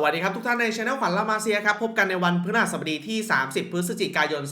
สวัสดีครับทุกท่านในช anel ขวัญลามาเซียครับ พบกันในวันพฤหัสบดีที่ 30 พฤศจิกายน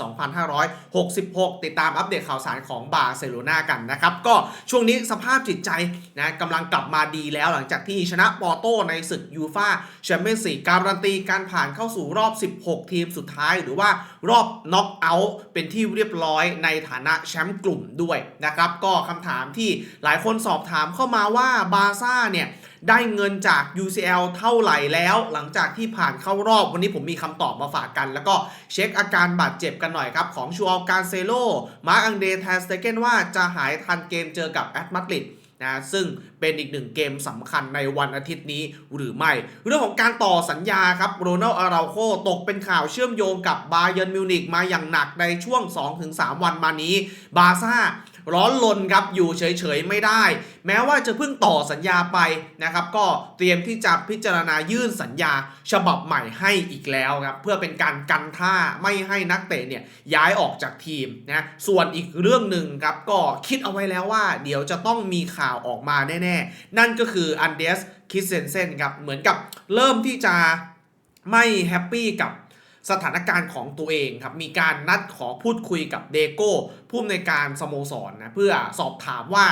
2566 ติดตามอัปเดตข่าวสารของบาร์เซโลนากันนะครับ ก็ช่วงนี้สภาพจิตใจนะกำลังกลับมาดีแล้วหลังจากที่ชนะปอร์โตในศึกยูฟาแชมเปี้ยนส์ลีกการันตีการผ่านเข้าสู่รอบ 16 ทีมสุดท้าย หรือว่ารอบน็อกเอาท์เป็นที่เรียบร้อยในฐานะแชมป์กลุ่มด้วยนะครับก็คำถามที่หลายคนสอบถามเข้ามาว่าบาร์ซ่าเนี่ย ได้เงินจาก UCL เท่าไหร่แล้ว หลังจากที่ผ่านเข้ารอบวันนี้ผมมีคำตอบมาฝากกัน แล้วก็เช็คอาการบาดเจ็บกันหน่อยครับ ของชูออลการเซโล มาร์กอังเดแทสเตเกนว่าจะหายทันเกมเจอกับแอตมาดริดนะซึ่งเป็นอีกหนึ่งเกมสำคัญในวันอาทิตย์นี้หรือไม่ เรื่องของการต่อสัญญาครับโรนัลอาราโคตกเป็นข่าวเชื่อมโยงกับบาเยิร์นมิวนิกมาอย่างหนักในช่วง 2-3 วันมานี้ บาซ่า ร้อนลนครับอยู่เฉยๆไม่ได้ แม้ว่าจะเพิ่งต่อสัญญาไปนะครับ ก็เตรียมที่จะพิจารณายื่นสัญญาฉบับใหม่ให้อีกแล้วครับเพื่อเป็นการกันท่าไม่ให้นักเตะเนี่ยย้ายออกจากทีมนะส่วนอีกเรื่องหนึ่งครับก็คิดเอาไว้แล้วว่า เดี๋ยวจะต้องมีข่าวออกมาแน่ๆ นั่นก็คืออันเดสคิสเซนเซนครับเหมือนกับเริ่มที่จะไม่แฮปปี้กับ สถานการณ์ของตัวเองครับ มีการนัดขอพูดคุยกับเดโก้ผู้อำนวยการสโมสรนะเพื่อสอบถามว่า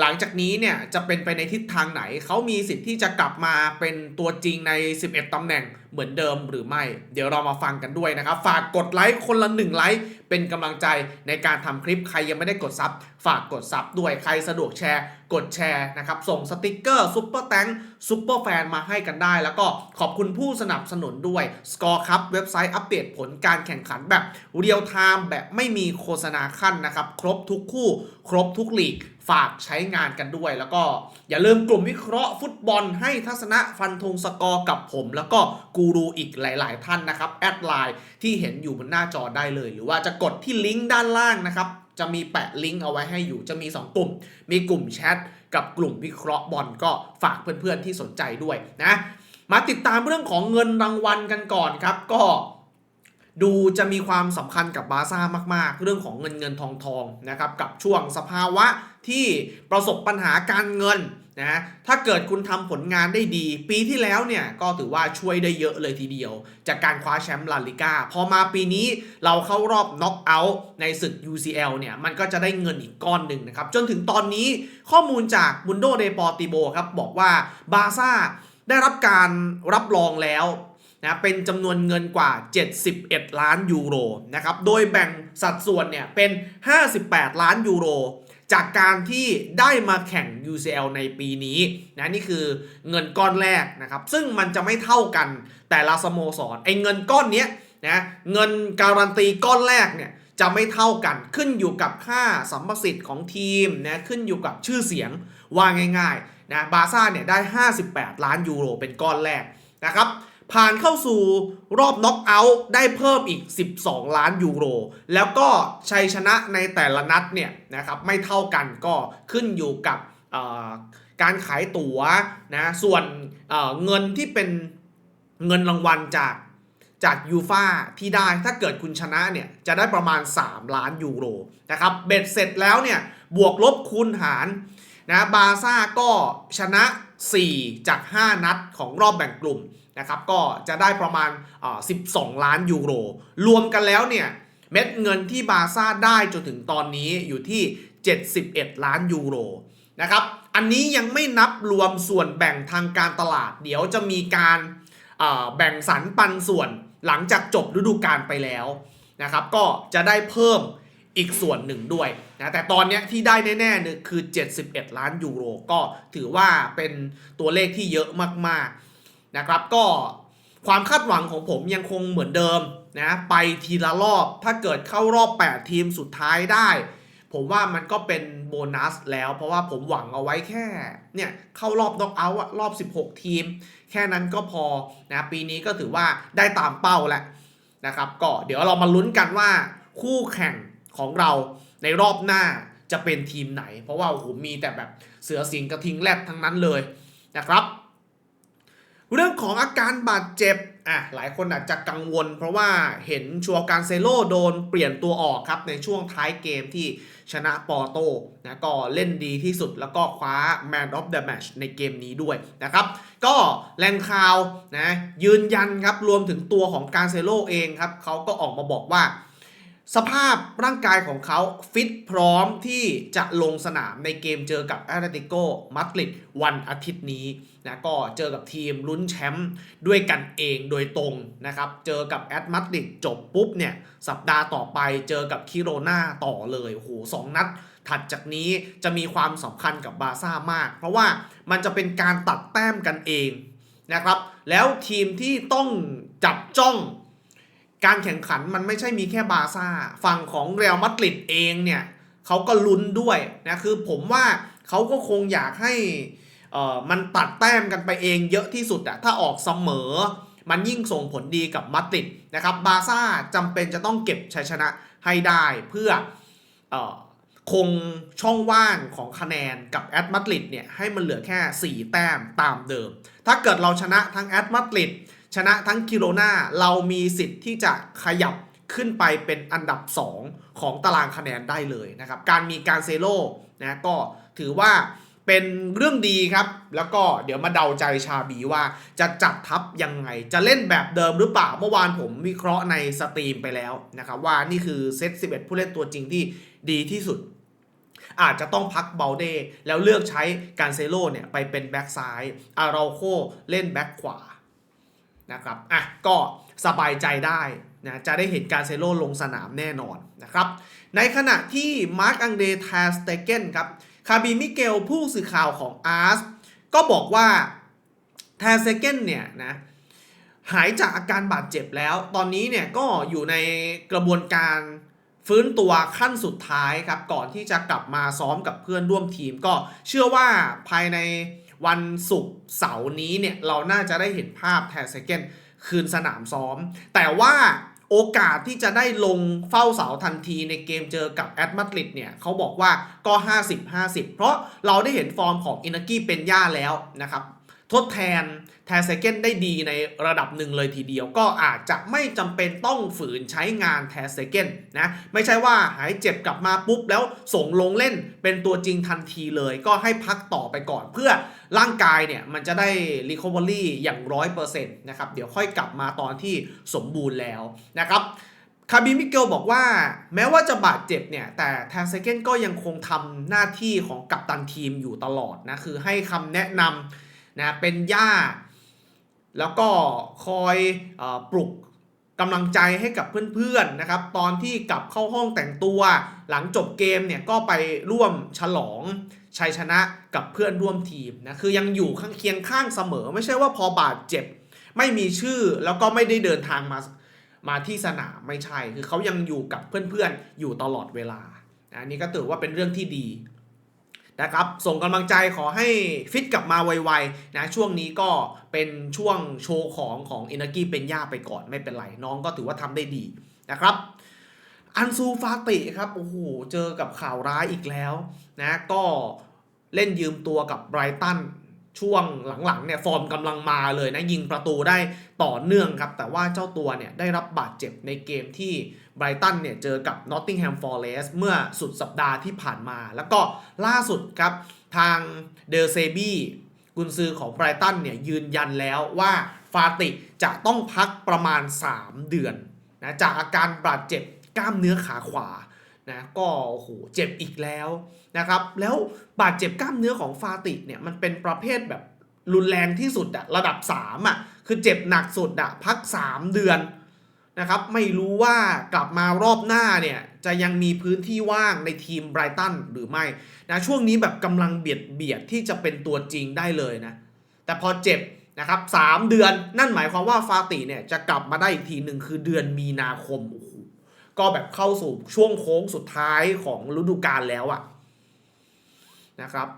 หลังจากนี้เนี่ยจะเป็นไปในทิศทางไหน เขามีสิทธิ์ที่จะกลับมาเป็นตัวจริงใน 11 ตำแหน่งเหมือนเดิมหรือไม่ เดี๋ยวเรามาฟังกันด้วยนะครับ ฝากกดไลค์คนละหนึ่งไลค์เป็นกำลังใจในการทำคลิปใครยังไม่ได้กดซับฝากกดซับด้วยใครสะดวกแชร์ กดแชร์นะครับ ส่งสติกเกอร์ซุปเปอร์แตงซุปเปอร์แฟนมาให้กันได้ แล้วก็ขอบคุณผู้สนับสนุนด้วยสกอร์ครับเว็บไซต์อัปเดตผลการแข่งขันแบบเรียลไทม์แบบไม่มีโฆษณาขั้นนะครับ ครบทุกคู่ ครบทุกลีกฝากใช้งานกันด้วย แล้วก็อย่าลืมกลุ่มวิเคราะห์ฟุตบอลให้ทัศนะฟันธงสกอร์กับผม แล้วก็กูรูอีกหลาย ๆ ท่านนะครับ แอดไลน์ที่เห็นอยู่บนหน้าจอได้เลย หรือว่าจะกดที่ลิงก์ด้านล่างนะครับ จะมีแปะลิงก์เอาไว้ให้อยู่ จะมี 2 กลุ่ม มีกลุ่มแชทกับกลุ่มวิเคราะห์บอลก็ฝากเพื่อนๆที่สนใจด้วยนะ มาติดตามเรื่องของเงินรางวัลกันก่อนครับ ก็ดูจะมีความสำคัญกับบาซ่ามาก ๆ เรื่องของเงินเงินทองทองนะครับ กับช่วงสภาวะที่ประสบปัญหาการเงิน นะถ้าเกิดคุณทำผลงานได้ดี ปีที่แล้วเนี่ยก็ถือว่าช่วยได้เยอะเลยทีเดียว จากการคว้าแชมป์ลาลิก้าพอมาปีนี้เราเข้ารอบน็อกเอาท์ในศึก UCL เนี่ยมันก็จะได้เงินอีกก้อนหนึ่งนะครับ จนถึงตอนนี้ข้อมูลจากมุนโดเดปอติโบครับบอกว่าบาร์ซ่าได้รับการรับรองแล้วนะเป็นจำนวนเงินกว่า 71 ล้านยูโรนะครับโดยแบ่งสัดส่วนเนี่ยเป็น 58 ล้านยูโร จากการที่ได้มาแข่ง UCL ในปีนี้นะนี่คือเงินก้อนแรกนะครับ ซึ่งมันจะไม่เท่ากันแต่ละสโมสรไอ้เงินก้อนเนี้ยนะเงินการันตีก้อนแรกเนี่ยจะไม่เท่ากันขึ้นอยู่กับค่าสัมประสิทธิ์ของทีมนะขึ้นอยู่กับชื่อเสียงว่าง่ายๆนะบาร์ซ่าเนี่ยได้ 58 ล้านยูโรเป็นก้อนแรกนะครับ ผ่านเข้าสู่รอบน็อกเอาท์ได้เพิ่มอีก 12 ล้านยูโร แล้วก็ชัยชนะในแต่ละนัดเนี่ยนะครับไม่เท่ากันก็ขึ้นอยู่กับการขายตั๋วนะส่วนเเงินที่เป็นเงินรางวัลจากจากยูฟาที่ได้ถ้าเกิดคุณชนะเนี่ยจะได้ประมาณ 3 ล้านยูโรนะครับเบ็ดเสร็จแล้วเนี่ยบวกลบคูณหารนะบาซ่าก็ชนะ 4 จาก 5 นัดของรอบแบ่งกลุ่ม นะครับก็จะได้ประมาณ 12 ล้านยูโร รวมกันแล้วเนี่ยเม็ดเงินที่บาซ่าได้จนถึงตอนนี้อยู่ที่ 71 ล้านยูโรนะครับอันนี้ยังไม่นับรวมส่วนแบ่งทางการตลาด เดี๋ยวจะมีการแบ่งสรรปันส่วนหลังจากจบฤดูกาลไปแล้วนะครับก็จะได้เพิ่มอีกส่วนหนึ่งด้วยนะแต่ตอนนี้ที่ได้แน่ๆเนี่ยคือ 71 ล้านยูโร ก็ถือว่าเป็นตัวเลขที่เยอะมากๆ นะครับ ก็ความคาดหวังของผมยังคงเหมือนเดิมนะไปทีละรอบถ้าเกิดเข้ารอบ 8 ทีมสุดท้ายได้ ผมว่ามันก็เป็นโบนัสแล้ว เพราะว่าผมหวังเอาไว้แค่เนี่ยเข้ารอบน็อกเอาท์อะรอบ 16 ทีม แค่นั้นก็พอนะปีนี้ก็ถือว่าได้ตามเป้าแหละนะครับก็เดี๋ยวเรามาลุ้นกันว่าคู่แข่งของเราในรอบหน้าจะเป็นทีมไหน เพราะว่าโอ้โหมีแต่แบบเสือสิงห์กระทิงแรดทั้งนั้นเลยนะครับ เรื่องของอาการบาดเจ็บอะหลายคนอาจจะกังวล เพราะว่าเห็นชัวร์การเซโลโดนเปลี่ยนตัวออกครับในช่วงท้ายเกมที่ชนะปอร์โตนะก็เล่นดีที่สุดแล้วก็คว้า Man of the Match ในเกมนี้ด้วยนะครับ ก็แรงข่าวนะยืนยันครับรวมถึงตัวของการเซโลเองครับเขาก็ออกมาบอกว่า สภาพร่างกายของเขาฟิตพร้อมที่จะลงสนามในเกมเจอกับแอตเลติโกมาดริดวันอาทิตย์นี้นะก็เจอกับทีมลุ้นแชมป์ด้วยกันเองโดยตรงนะครับ เจอกับแอตมาดริดจบปุ๊บเนี่ย สัปดาห์ต่อไปเจอกับคิโรนาต่อเลยโอ้โหสองนัด ถัดจากนี้จะมีความสำคัญกับบาร์ซ่ามาก เพราะว่ามันจะเป็นการตัดแต้มกันเองนะครับ แล้วทีมที่ต้องจับจ้อง การแข่งขันมันไม่ใช่มีแค่บาซ่า ฝั่งของเรอัลมาดริดเองเนี่ยเขาก็ลุ้นด้วยนะคือผมว่าเขาก็คงอยากให้เอ่อมันตัดแต้มกันไปเองเยอะที่สุดอะถ้าออกเสมอ มันยิ่งส่งผลดีกับมาดริดนะครับบาซ่าจำเป็นจะต้องเก็บชัยชนะให้ได้เพื่อเออคงช่องว่างของคะแนนกับแอตมาดริดเนี่ยให้มันเหลือแค่ 4 แต้มตามเดิม ถ้าเกิดเราชนะทั้งแอตมาดริด ชนะทั้งกิโลนาเรามีสิทธิ์ที่จะขยับขึ้นไปเป็นอันดับ 2 ของตารางคะแนนได้เลยนะครับ การมีการเซโลนะก็ถือว่าเป็นเรื่องดีครับ แล้วก็เดี๋ยวมาเดาใจชาบีว่าจะจัดทัพยังไง จะเล่นแบบเดิมหรือเปล่า เมื่อวานผมวิเคราะห์ในสตรีมไปแล้วนะครับ ว่านี่คือเซต 11 ผู้เล่นตัวจริงที่ดีที่สุด อาจจะต้องพักเบลเดแล้วเลือกใช้การเซโลเนี่ยไปเป็นแบ็กซ้าย อาราโคเล่นแบ็กขวา นะครับอะก็สบายใจได้นะจะได้เห็นการเซโลลงสนามแน่นอนนะครับในขณะที่มาร์กอังเดทาสเตเกนครับคาบีมิเกลผู้สื่อข่าวของอาร์สก็บอกว่าทาสเตเกนเนี่ยนะหายจากอาการบาดเจ็บแล้ว ตอนนี้เนี่ยก็อยู่ในกระบวนการฟื้นตัวขั้นสุดท้ายครับ ก่อนที่จะกลับมาซ้อมกับเพื่อนร่วมทีมก็เชื่อว่าภายใน วันศุกร์เสาร์นี้เนี่ยเราน่าจะได้เห็นภาพแทนเซเกนคืนสนามซ้อม แต่ว่าโอกาสที่จะได้ลงเฝ้าเสาทันทีในเกมเจอกับแอตมาดริดเนี่ยเขาบอกว่าก็ 50-50 เพราะเราได้เห็นฟอร์มของอินากี้เป็นย่าแล้วนะครับ ทดแทน แทนเซเกนได้ดีในระดับหนึ่งเลยทีเดียว ก็อาจจะไม่จำเป็นต้องฝืนใช้งานแทนเซเกนนะไม่ใช่ว่าหายเจ็บกลับมาปุ๊บแล้วส่งลงเล่นเป็นตัวจริงทันทีเลย ก็ให้พักต่อไปก่อนเพื่อร่างกายเนี่ยมันจะได้ recovery อย่างร้อยเปอร์เซ็นต์นะครับเดี๋ยวค่อยกลับมาตอนที่สมบูรณ์แล้วนะครับคาบิมิเกลบอกว่าแม้ว่าจะบาดเจ็บเนี่ยแต่แทนเซเกนก็ยังคงทำหน้าที่ของกัปตันทีมอยู่ตลอดนะคือให้คำแนะนำนะเป็นย่า แล้วก็คอยอปลุกกำลังใจให้กับเพื่อนๆนะครับ ตอนที่กลับเข้าห้องแต่งตัว หลังจบเกมเนี่ยก็ไปร่วมฉลองชัยชนะกับเพื่อนร่วมทีมนะคือยังอยู่ข้างเคียงข้างเสมอ ไม่ใช่ว่าพอบาดเจ็บ ไม่มีชื่อแล้วก็ไม่ได้เดินทางมามาที่สนามไม่ใช่ คือเขายังอยู่กับเพื่อนๆ อยู่ตลอดเวลา อันนี้ก็ถือว่าเป็นเรื่องที่ดี นะครับส่งกำลังใจขอให้ฟิตกลับมาไวๆนะช่วงนี้ก็เป็นช่วงโชว์ของของอินากิเป็นย่าไปก่อนไม่เป็นไรน้องก็ถือว่าทำได้ดีนะครับอันซูฟาติครับโอ้โหเจอกับข่าวร้ายอีกแล้วนะก็เล่นยืมตัวกับไบรตัน ช่วงหลังๆเนี่ยฟอร์มกำลังมาเลยนะยิงประตูได้ต่อเนื่องครับ แต่ว่าเจ้าตัวเนี่ยได้รับบาดเจ็บในเกมที่ไบรตันเนี่ยเจอกับนอตติงแฮมฟอร์เรสเมื่อสุดสัปดาห์ที่ผ่านมา แล้วก็ล่าสุดครับทางเดลเซบีกุนซือของไบรตันเนี่ยยืนยันแล้วว่าฟาติจะต้องพักประมาณ 3 เดือนนะจากอาการบาดเจ็บกล้ามเนื้อขาขวา นะก็โอ้โหเจ็บอีกแล้วนะครับ แล้วบาดเจ็บกล้ามเนื้อของฟาติเนี่ยมันเป็นประเภทแบบรุนแรงที่สุดอะระดับ3อะคือเจ็บหนักสุดอะพัก 3 เดือนนะครับ ไม่รู้ว่ากลับมารอบหน้าเนี่ย จะยังมีพื้นที่ว่างในทีมไบรตันหรือไม่นะช่วงนี้แบบกำลังเบียดเบียดที่จะเป็นตัวจริงได้เลยนะ แต่พอเจ็บนะครับสามเดือนนั่นหมายความว่าฟาติเนี่ยจะกลับมาได้อีกทีหนึ่งคือเดือนมีนาคมโอ้โห ก็แบบเข้าสู่ช่วงโค้งสุดท้ายของฤดูกาลแล้วอะนะครับ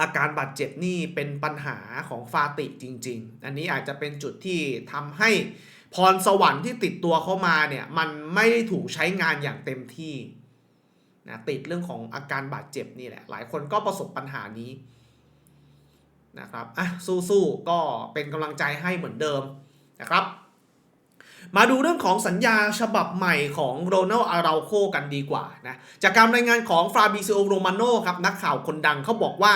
อาการบาดเจ็บนี่เป็นปัญหาของฟาติจริง ๆ อันนี้อาจจะเป็นจุดที่ทำให้พรสวรรค์ที่ติดตัวเข้ามาเนี่ยมันไม่ได้ถูกใช้งานอย่างเต็มที่นะติดเรื่องของอาการบาดเจ็บนี่แหละ หลายคนก็ประสบปัญหานี้นะครับอะสู้ๆก็เป็นกำลังใจให้เหมือนเดิมนะครับ มาดูเรื่องของสัญญาฉบับใหม่ของโรนัลอาราโคกันดีกว่านะจากการรายงานของฟราบิซิโอโรมาโนครับนักข่าวคนดังเขาบอกว่า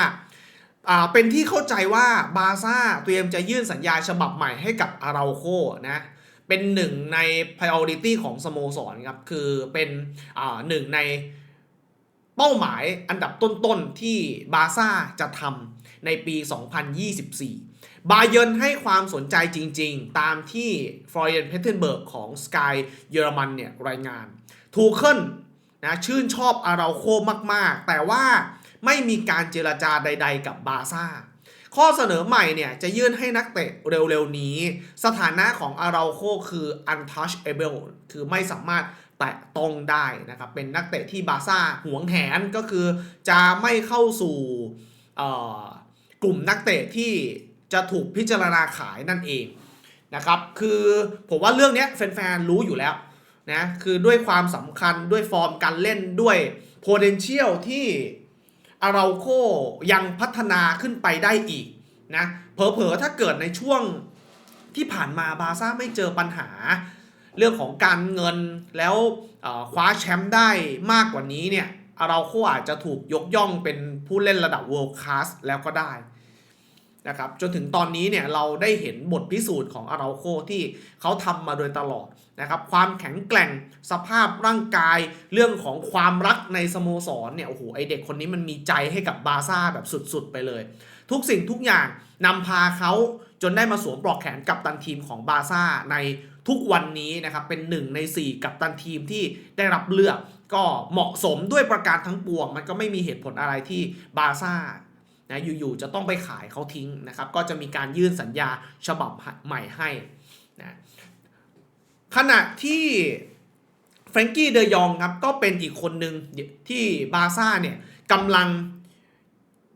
เป็นที่เข้าใจว่าบาซ่าเตรียมจะยื่นสัญญาฉบับใหม่ให้กับอาราโคนะเป็นหนึ่งใน priority ของสโมสรครับคือเป็นหนึ่งในเป้าหมายอันดับต้นๆที่บาซ่าจะทำ ในปี 2024 บาเยนให้ความสนใจจริงๆ ตามที่ฟลอเรียนเพเทนเบิร์กของ Sky เยอรมันเนี่ยรายงาน ทูเคิลนะชื่นชอบอาราโคมากๆ แต่ว่าไม่มีการเจรจาใดๆกับบาซ่า ข้อเสนอใหม่เนี่ยจะยื่นให้นักเตะเร็วๆนี้ สถานะของอาราโคคือ untouchable คือไม่สามารถแตะต้องได้นะครับ เป็นนักเตะที่บาซ่าหวงแหนก็คือจะไม่เข้าสู่ กลุ่มนักเตะที่จะถูกพิจารณาขายนั่นเองนะครับคือผมว่าเรื่องนี้แฟนๆรู้อยู่แล้วนะคือด้วยความสำคัญด้วยฟอร์มการเล่นด้วย potential ที่อาราโคยังพัฒนาขึ้นไปได้อีกนะเผลอๆถ้าเกิดในช่วงที่ผ่านมาบาซ่าไม่เจอปัญหา เรื่องของการเงินแล้วคว้าแชมป์ได้มากกว่านี้เนี่ย อาราโคอาจจะถูกยกย่องเป็นผู้เล่นระดับ world class แล้วก็ได้นะครับจนถึงตอนนี้เนี่ยเราได้เห็นบทพิสูจน์ของอาราโคที่เขาทำมาโดยตลอดนะครับความแข็งแกร่งสภาพร่างกายเรื่องของความรักในสโมสรเนี่ยโอ้โหไอเด็กคนนี้มันมีใจให้กับบาซ่าแบบสุดๆไปเลย ทุกสิ่งทุกอย่างนำพาเขาจนได้มาสวมปลอกแขนกับตันทีมของบาซ่าในทุกวันนี้นะครับเป็นหนึ่งใน 4 กับตันทีมที่ได้รับเลือก ก็เหมาะสมด้วยประการทั้งปวง มันก็ไม่มีเหตุผลอะไรที่บาซ่านะอยู่ๆจะต้องไปขายเขาทิ้งนะครับ ก็จะมีการยื่นสัญญาฉบับใหม่ให้นะขณะที่แฟรงกี้เดยองครับก็เป็นอีกคนหนึ่งที่บาซ่าเนี่ยกำลัง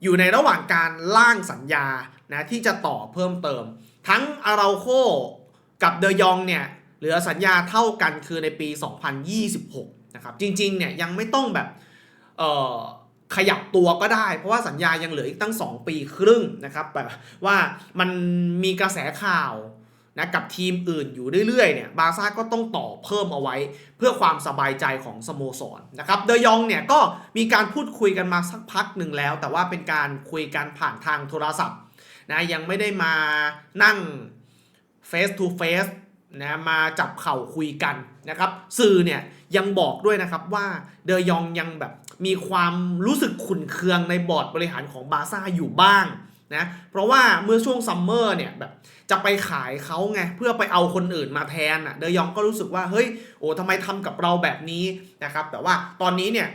อยู่ในระหว่างการล่างสัญญานะที่จะต่อเพิ่มเติม ทั้งอาราโคกับเดยองเนี่ยเหลือสัญญาเท่ากันคือในปี 2026 นะครับจริงๆเนี่ยยังไม่ต้องแบบเอ่อขยับตัวก็ได้ เพราะว่าสัญญายังเหลืออีกตั้ง 2 ปีครึ่งนะครับแบบว่ามันมีกระแสข่าวนะกับทีมอื่นอยู่เรื่อยๆเนี่ยบาซ่าก็ต้องต่อเพิ่มเอาไว้ เพื่อความสบายใจของสโมสรนะครับเดยองเนี่ยก็มีการพูดคุยกันมาสักพักหนึ่งแล้ว แต่ว่าเป็นการคุยกันผ่านทางโทรศัพท์นะยังไม่ได้มานั่ง face to face นะมาจับเข่าคุยกันนะครับ สื่อเนี่ยยังบอกด้วยนะครับว่าเดยองยังแบบมีความรู้สึกขุนเคืองในบอร์ดบริหารของบาซ่าอยู่บ้างนะเพราะว่าเมื่อช่วงซัมเมอร์เนี่ยแบบจะไปขายเขาไงเพื่อไปเอาคนอื่นมาแทนอะเดยองก็รู้สึกว่าเฮ้ยโอ้ทำไมทำกับเราแบบนี้นะครับแต่ว่าตอนนี้เนี่ย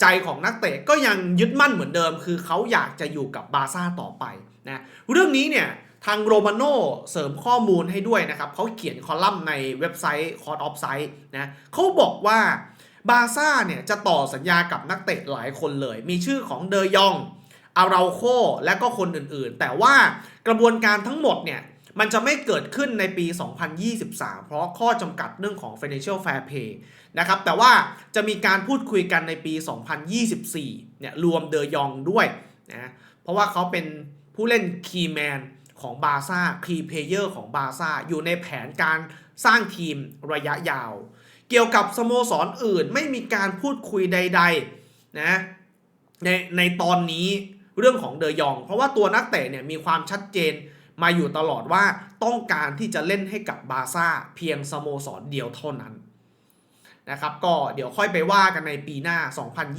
ใจของนักเตะก็ยังยึดมั่นเหมือนเดิม คือเขาอยากจะอยู่กับบาซ่าต่อไปนะเรื่องนี้เนี่ย ทางโรมาโนเสริมข้อมูลให้ด้วยนะครับเขาเขียนคอลัมน์ในเว็บไซต์คอร์ดออฟไซต์นะเขาบอกว่าบาซ่าเนี่ยจะต่อสัญญากับนักเตะหลายคนเลย มีชื่อของเดยอง อาราโค และก็คนอื่นๆ แต่ว่ากระบวนการทั้งหมดเนี่ยมันจะไม่เกิดขึ้นในปี 2023 เพราะข้อจำกัดเรื่องของ financial fair play นะครับ แต่ว่าจะมีการพูดคุยกันในปี 2024 เนี่ยรวมเดยองด้วยนะ เพราะว่าเขาเป็นผู้เล่นคีแมน ของบาซ่าคีเพเยอร์ของบาซ่าอยู่ในแผนการสร้างทีมระยะยาว เกี่ยวกับสโมสรออื่นไม่มีการพูดคุยใดๆนะในในตอนนี้เรื่องของเดยอง เพราะว่าตัวนักเตะเนี่ยมีความชัดเจนมาอยู่ตลอดว่าต้องการที่จะเล่นให้กับบาซ่าเพียงสโมสรเดียวเท่านั้นนะครับก็เดี๋ยวค่อยไปว่ากันในปีหน้า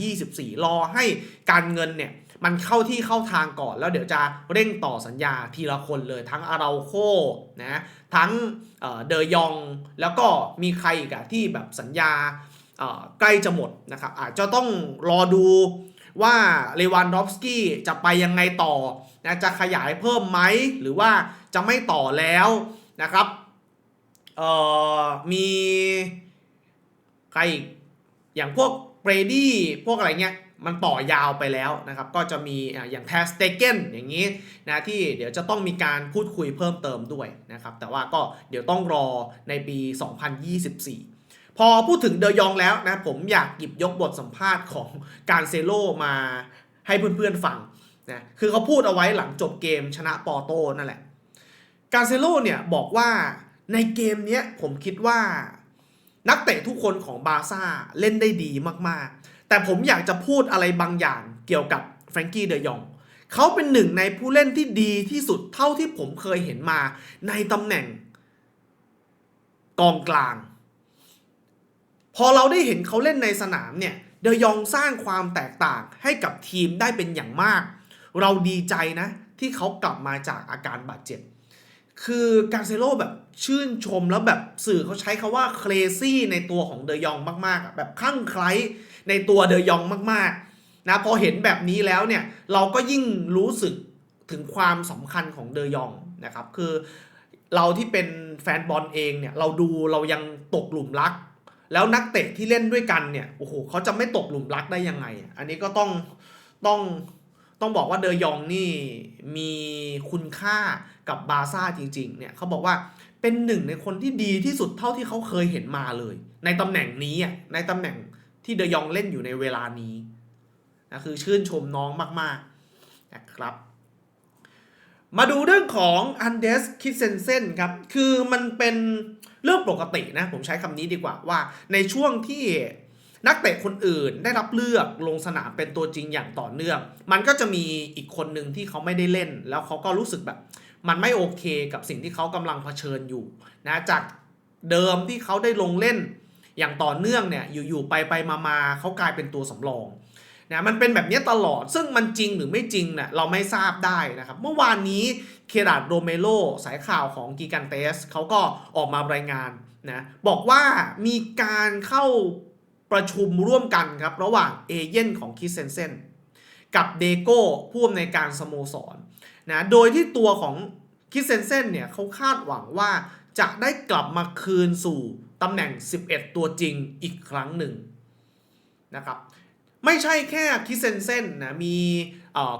2024 รอให้การเงินเนี่ย มันเข้าที่เข้าทางก่อน แล้วเดี๋ยวจะเร่งต่อสัญญาทีละคนเลยทั้งอาราโคนะทั้งเดยอง แล้วก็มีใครอีกอะที่แบบสัญญาใกล้จะหมดนะครับอาจจะต้องรอดูว่าเลวันดอฟสกี้จะไปยังไงต่อนะจะขยายเพิ่มไหมหรือว่าจะไม่ต่อแล้วนะครับเอ่อมีใครอีกอย่างพวกเบรดี้พวกอะไรเงี้ย มันต่อยาวไปแล้วนะครับ ก็จะมีอย่างแทสเตเกนอย่างนี้นะที่เดี๋ยวจะต้องมีการพูดคุยเพิ่มเติมด้วยนะครับ แต่ว่าก็เดี๋ยวต้องรอในปี 2024 พอพูดถึงเดยองแล้วนะผมอยากหยิบยกบทสัมภาษณ์ของการเซโลมาให้เพื่อนๆฟังนะคือเขาพูดเอาไว้หลังจบเกมชนะปอโตนั่นแหละ การเซโลเนี่ยบอกว่าในเกมนี้ผมคิดว่านักเตะทุกคนของบาร์ซ่าเล่นได้ดีมากๆ แต่ผมอยากจะพูดอะไรบางอย่างเกี่ยวกับแฟรงกี้เดยองเขาเป็นหนึ่งในผู้เล่นที่ดีที่สุดเท่าที่ผมเคยเห็นมาในตำแหน่ง กองกลาง พอเราได้เห็นเขาเล่นในสนามเนี่ยเดยองสร้างความแตกต่างให้กับทีมได้เป็นอย่างมาก เราดีใจนะที่เขากลับมาจากอาการบาดเจ็บ คือการเซโลแบบชื่นชมแล้วแบบสื่อเขาใช้คาว่าเครซี่ในตัวของเดยองมากๆอะแบบคลั่งไคล้ในตัวเดยองมากๆนะพอเห็นแบบนี้แล้วเนี่ยเราก็ยิ่งรู้สึกถึงความสำคัญของเดยองนะครับคือเราที่เป็นแฟนบอลเองเนี่ยเราดูเรายังตกหลุมรัก แล้วนักเตะที่เล่นด้วยกันเนี่ยโอ้โหเขาจะไม่ตกหลุมรักได้ยังไง อันนี้ก็ต้องต้อง ต้องบอกว่าเดยองนี่มีคุณค่ากับบาซ่าจริงๆเนี่ยเขาบอกว่าเป็นหนึ่งในคนที่ดีที่สุดเท่าที่เขาเคยเห็นมาเลย ในตำแหน่งนี้อะในตำแหน่งที่เดยองเล่นอยู่ในเวลานี้นะคือชื่นชมน้องมากๆนะครับ มาดูเรื่องของอันเดสคิดเซนเซนครับ คือมันเป็นเรื่องปกตินะ ผมใช้คำนี้ดีกว่าว่าในช่วงที่ นักเตะคนอื่นได้รับเลือกลงสนามเป็นตัวจริงอย่างต่อเนื่อง มันก็จะมีอีกคนหนึ่งที่เขาไม่ได้เล่น แล้วเขาก็รู้สึกแบบ มันไม่โอเคกับสิ่งที่เขากำลังเผชิญอยู่นะจากเดิมที่เขาได้ลงเล่นอย่างต่อเนื่องเนี่ยอยู่ๆไปไปมามาๆเขากลายเป็นตัวสำรองนะมันเป็นแบบนี้ตลอดซึ่งมันจริงหรือไม่จริงเนะี่ยเราไม่ทราบได้นะครับ เมื่อวานนี้เคราดโรเมโลสายข่าวของกีกันเตสเขาก็ออกมารายงานนะบอกว่ามีการเข้า ประชุมร่วมกันครับระหว่างเอเย่นของคิสเซนเซนกับเดโก้ผู้อำนวยการสโมสรนะโดยที่ตัวของคิสเซนเซนเนี่ยเขาคาดหวังว่าจะได้กลับมาคืนสู่ตำแหน่ง 11 ตัวจริงอีกครั้งหนึ่งนะครับไม่ใช่แค่คิสเซนเซนนะมี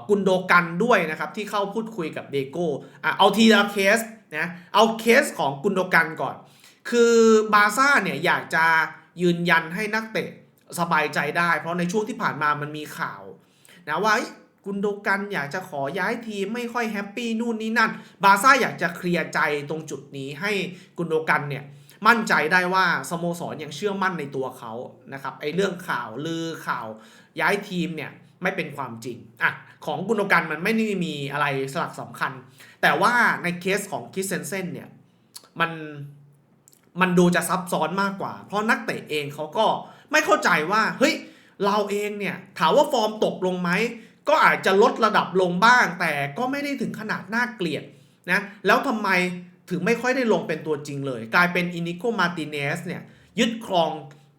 กุนโดกันด้วยนะครับที่เข้าพูดคุยกับเดโก้เอาทีละเคสนะเอาเคสของกุนโดกันก่อน คือบาซ่าเนี่ยอยากจะ ยืนยันให้นักเตะสบายใจได้ เพราะในช่วงที่ผ่านมามันมีข่าวนะว่ากุนโดกันอยากจะขอย้ายทีมไม่ค่อยแฮปปี้นู่นนี่นั่น บาซ่าอยากจะเคลียร์ใจตรงจุดนี้ให้กุนโดกันเนี่ยมั่นใจได้ว่าสโมสรยังเชื่อมั่นในตัวเขานะครับไอ้เรื่องข่าวลือข่าวย้ายทีมเนี่ยไม่เป็นความจริงอะของกุนโดกันมันไม่ได้มีอะไรสลักสำคัญ แต่ว่าในเคสของคิสเซนเซนเนี่ยมัน มันดูจะซับซ้อนมากกว่า เพราะนักเตะเองเขาก็ไม่เข้าใจว่า เฮ้ย เราเองเนี่ย ถามว่าฟอร์มตกลงไหม ก็อาจจะลดระดับลงบ้าง แต่ก็ไม่ได้ถึงขนาดน่าเกลียดนะ แล้วทำไมถึงไม่ค่อยได้ลงเป็นตัวจริงเลย กลายเป็นอินิโกมาติเนสเนี่ย ยึดครอง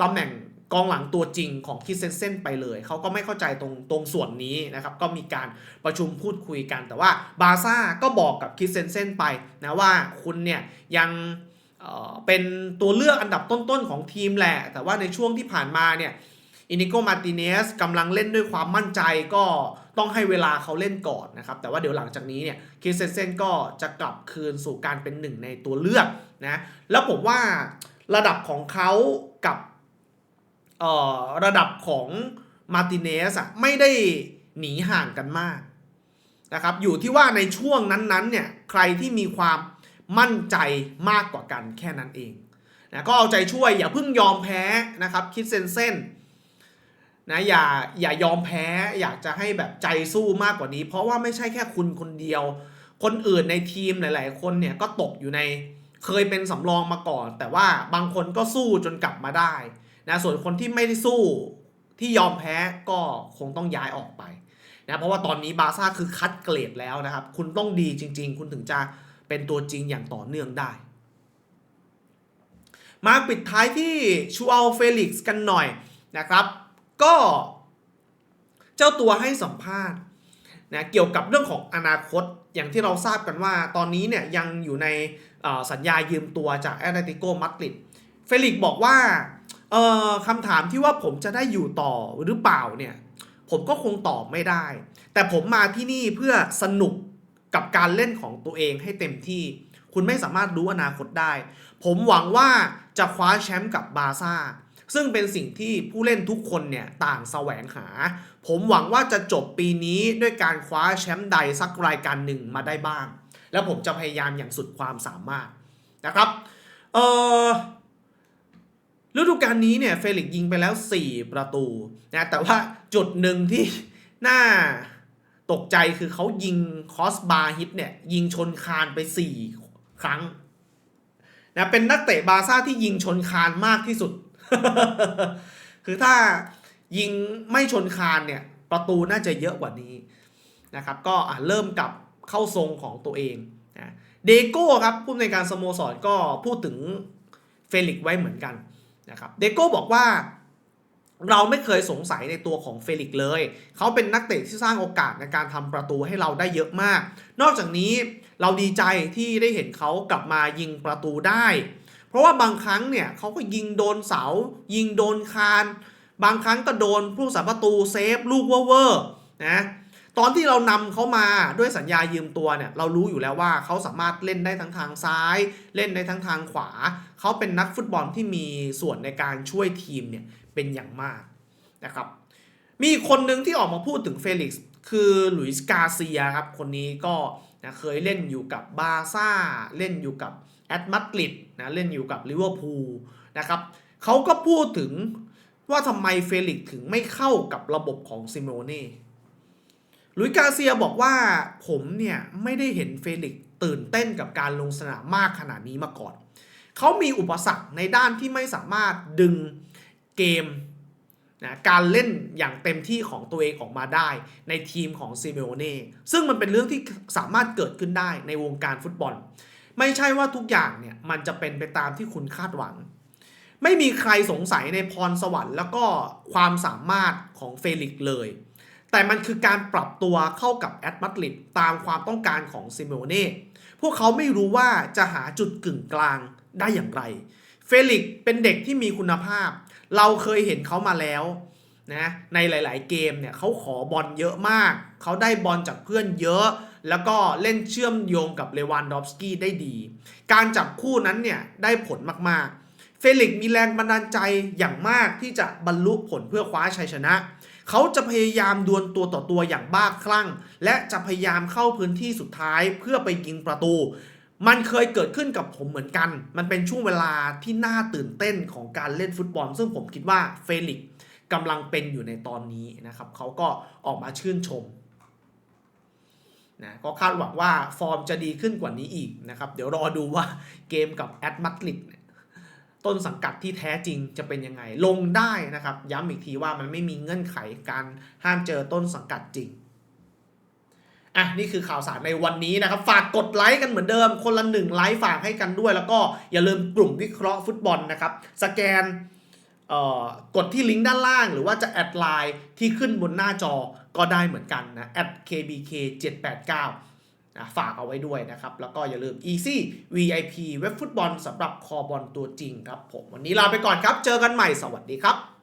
ตำแหน่งกองหลังตัวจริงของคิสเซนเซนไปเลย เขาก็ไม่เข้าใจตรงตรงส่วนนี้นะครับ ก็มีการประชุมพูดคุยกัน แต่ว่าบาซ่าก็บอกกับคิสเซนเซนไปนะว่าคุณเนี่ยยัง เป็นตัวเลือกอันดับต้นๆของทีมแหละ แต่ว่าในช่วงที่ผ่านมาเนี่ยอินิโกมาติเนสกำลังเล่นด้วยความมั่นใจก็ต้องให้เวลาเขาเล่นก่อนนะครับ แต่ว่าเดี๋ยวหลังจากนี้เนี่ยคิสเซนเซนก็จะกลับคืนสู่การเป็นหนึ่งในตัวเลือกนะแล้วผมว่าระดับของเขากับระดับของมาติเนสอะไม่ได้หนีห่างกันมากนะครับอยู่ที่ว่าในช่วงนั้นๆเนี่ยใครที่มีความ มั่นใจมากกว่ากันแค่นั้นเองนะก็เอาใจช่วยอย่าเพิ่งยอมแพ้นะครับคิดเซนเซนนะอย่าอย่ายอมแพ้อยากจะให้แบบใจสู้มากกว่านี้ เพราะว่าไม่ใช่แค่คุณคนเดียว คนอื่นในทีมหลาย ๆ คนเนี่ยก็ตกอยู่ในเคยเป็นสำรองมาก่อน แต่ว่าบางคนก็สู้จนกลับมาได้นะส่วนคนที่ไม่ได้สู้ที่ยอมแพ้ก็คงต้องย้ายออกไปนะเพราะว่าตอนนี้บาร์ซ่าคือคัดเกรดแล้วนะครับ คุณต้องดีจริง ๆ คุณถึงจะ เป็นตัวจริงอย่างต่อเนื่องได้ มาปิดท้ายที่ชูอัลเฟลิกซ์กันหน่อยนะครับ ก็เจ้าตัวให้สัมภาษณ์นะเกี่ยวกับเรื่องของอนาคตอย่างที่เราทราบกันว่าตอนนี้เนี่ยยังอยู่ในสัญญายืมตัวจากแอตเลติโกมาดริดเฟลิกซ์บอกว่าคำถามที่ว่าผมจะได้อยู่ต่อหรือเปล่าเนี่ยผมก็คงตอบไม่ได้ แต่ผมมาที่นี่เพื่อสนุก กับการเล่นของตัวเองให้เต็มที่ คุณไม่สามารถรู้อนาคตได้ ผมหวังว่าจะคว้าแชมป์กับบาร์ซ่า ซึ่งเป็นสิ่งที่ผู้เล่นทุกคนเนี่ยต่างแสวงหา ผมหวังว่าจะจบปีนี้ด้วยการคว้าแชมป์ใดสักรายการหนึ่งมาได้บ้าง แล้วผมจะพยายามอย่างสุดความสามารถนะครับเออฤดูกาลนี้เนี่ยเฟลิกซ์ยิงไปแล้ว 4 ประตูนะแต่ว่าจุดหนึ่งที่น่า ตกใจคือเขายิงคอสบาร์ฮิตเนี่ย ยิงชนคานไป 4 ครั้งนะเป็นนักเตะบาซ่าที่ยิงชนคานมากที่สุด คือถ้ายิงไม่ชนคานเนี่ย ประตูน่าจะเยอะกว่านี้นะครับ ก็เริ่มกลับเข้าทรงของตัวเองนะเดโก้ครับผู้ในการสโมสรก็พูดถึงเฟลิกไว้เหมือนกันนะครับเดโก้บอกว่า เราไม่เคยสงสัยในตัวของเฟลิกซ์เลย เขาเป็นนักเตะที่สร้างโอกาสในการทำประตูให้เราได้เยอะมาก นอกจากนี้เราดีใจที่ได้เห็นเขากลับมายิงประตูได้ เพราะว่าบางครั้งเนี่ยเขาก็ยิงโดนเสา ยิงโดนคาน บางครั้งก็โดนผู้สาประตูเซฟลูกเวอร์นะตอนที่เรานำเขามาด้วยสัญญายืมตัวเนี่ยเรารู้อยู่แล้วว่าเขาสามารถเล่นได้ทั้งทางซ้าย เล่นได้ทั้งทางขวา เขาเป็นนักฟุตบอลที่มีส่วนในการช่วยทีมเนี่ย เป็นอย่างมากนะครับ มีคนหนึ่งที่ออกมาพูดถึงเฟลิกซ์คือหลุยส์กาเซียครับ คนนี้ก็นะเคยเล่นอยู่กับบาซ่า เล่นอยู่กับแอตมาดริดนะเล่นอยู่กับลิเวอร์พูลนะครับเขาก็พูดถึงว่าทำไมเฟลิกซ์ถึงไม่เข้ากับระบบของซิโมเน่หลุยกาเซียบอกว่าผมเนี่ยไม่ได้เห็นเฟลิกซ์ตื่นเต้นกับการลงสนามมากขนาดนี้มาก่อน เขามีอุปสรรคในด้านที่ไม่สามารถดึง เกมนะการเล่นอย่างเต็มที่ของตัวเองออกมาได้ในทีมของซิเมโอเน่ซึ่งมันเป็นเรื่องที่สามารถเกิดขึ้นได้ในวงการฟุตบอล ไม่ใช่ว่าทุกอย่างเนี่ยมันจะเป็นไปตามที่คุณคาดหวัง ไม่มีใครสงสัยในพรสวรรค์ แล้วก็ความสามารถของเฟลิกเลย แต่มันคือการปรับตัวเข้ากับแอตมาดริดตามความต้องการของซิเมโอเน่พวกเขาไม่รู้ว่าจะหาจุดกึ่งกลางได้อย่างไร เฟลิกเป็นเด็กที่มีคุณภาพ เราเคยเห็นเขามาแล้วนะในหลาย ๆ เกมเนี่ยเขาขอบอลเยอะมาก เขาได้บอลจากเพื่อนเยอะ แล้วก็เล่นเชื่อมโยงกับเลวานดอฟสกี้ได้ดี การจับคู่นั้นเนี่ยได้ผลมาก ๆ เฟลิกมีแรงบันดาลใจอย่างมากที่จะบรรลุผลเพื่อคว้าชัยชนะ เขาจะพยายามดวลตัวต่อตัวอย่างบ้าคลั่ง และจะพยายามเข้าพื้นที่สุดท้ายเพื่อไปยิงประตู มันเคยเกิดขึ้นกับผมเหมือนกัน มันเป็นช่วงเวลาที่น่าตื่นเต้นของการเล่นฟุตบอล ซึ่งผมคิดว่าเฟลิกซ์กำลังเป็นอยู่ในตอนนี้นะครับเขาก็ออกมาชื่นชมนะก็คาดหวังว่าฟอร์มจะดีขึ้นกว่านี้อีกนะครับ เดี๋ยวรอดูว่าเกมกับแอตมาดริดต้นสังกัดที่แท้จริงจะเป็นยังไง ลงได้นะครับ ย้ำอีกทีว่ามันไม่มีเงื่อนไขการห้ามเจอต้นสังกัดจริง อะนี่คือข่าวสารในวันนี้นะครับ ฝากกดไลค์กันเหมือนเดิม คนละหนึ่งไลค์ฝากให้กันด้วย แล้วก็อย่าลืมกลุ่มวิเคราะห์ฟุตบอลนะครับ สแกนกดที่ลิงก์ด้านล่าง หรือว่าจะแอดไลน์ที่ขึ้นบนหน้าจอก็ได้เหมือนกันนะแอด @kbk 789นะฝากเอาไว้ด้วยนะครับ แล้วก็อย่าลืม easy vip เว็บฟุตบอลสำหรับคอบอลตัวจริงครับผม วันนี้ลาไปก่อนครับ เจอกันใหม่สวัสดีครับ